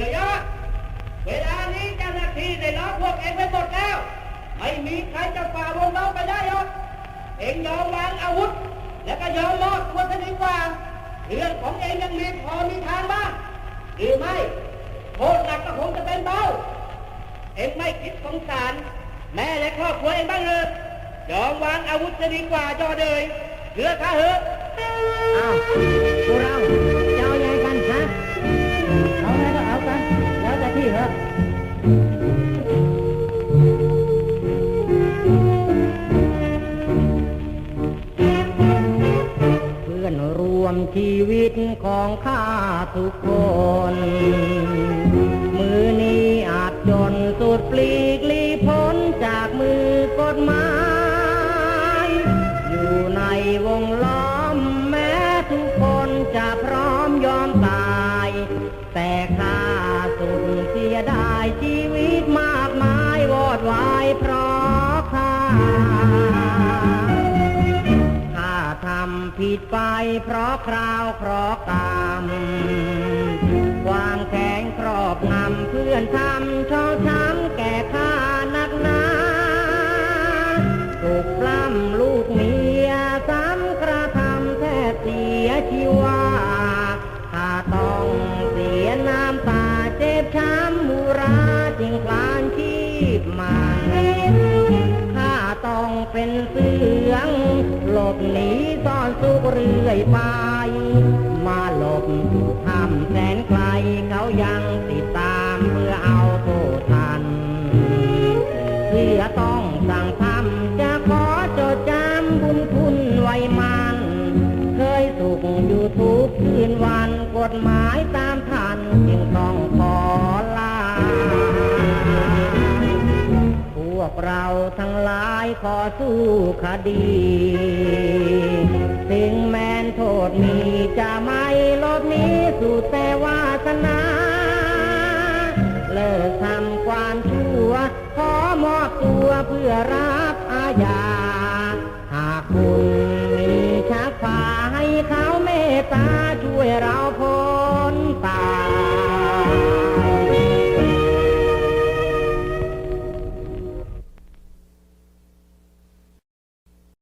ลือยอดเวลานี้เจ้าหน้าที่ได้ล้อมพวกเองไปหมดแล้ว ไม่มีใครจะฝ่าวงล้อมไปได้หรอกเองยอมวางอาวุธ แล้วก็ยอมมอบตัวซะดีกว่า เรื่องของเองยังมีพอมีทางบ้างหรือไม่โทษหนักก็คงจะเป็นเบาเองไม่คิดสงสาร แม่และครอบครัวเองบ้างเลยยอมวางอาวุธจะดีกว่าจอเดยเหลือข้าเหอะอ้าวพวกเรา วมชีวิตของข้าทุกคน ผิดไปเพราะคราวเพราะกรรมความแข็งครอบงำเพื่อนทำช่อช้ เป็นเสือง หลบหนีซ่อนสุกเรื่อยไป มาหลบอยู่ถ้ำแสนไกลเขายังติดตามเพื่อเอาโทษทันเพื่อต้องสั่งทำจะขอจดจำบุญคุณไว้มัน เคยสุขอยู่ทุกคืนวันกฎหมายตามทันจึงต้อง กเราทั้งหลายขอสู้คดี ถึงแม้นโทษมีจะไม่ลบนี้สู่แต่วาสนา เลิกทำความชั่ว ขอมอบตัวเพื่อรับอาญา หากคุณมีชักพาให้เขาเมตตาช่วยเราพอ